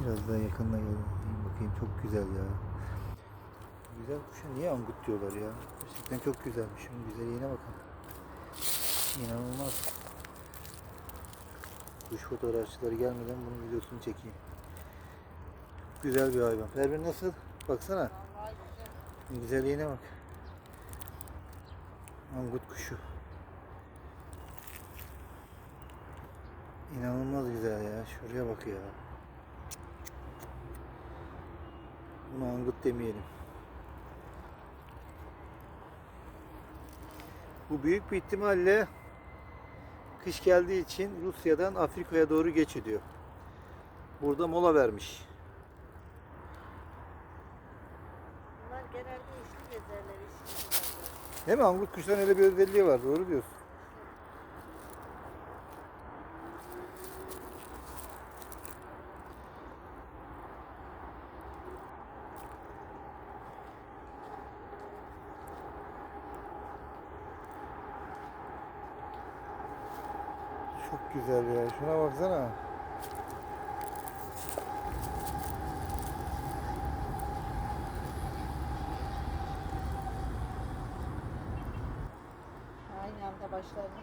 Biraz daha yakınına gelin bakayım çok güzel ya. Güzel kuşa niye angut diyorlar ya? Gerçekten çok güzelmiş. Şunun güzelliğine bakın. İnanılmaz. Kuş fotoğrafçıları gelmeden bunun videosunu çekeyim. Çok güzel bir hayvan. Pervin nasıl? Baksana. Güzelliğine bak. Angut kuşu. İnanılmaz güzel ya. Şuraya bak ya. Buna angut demeyelim. Bu büyük bir ihtimalle kış geldiği için Rusya'dan Afrika'ya doğru geç ediyor. Burada mola vermiş. Bunlar genelde üçlü gezerler. Değil mi? Angut kuşların öyle bir özelliği var. Doğru diyorsun. Çok güzel ya. Şuna baksana. Aynı anda başlarını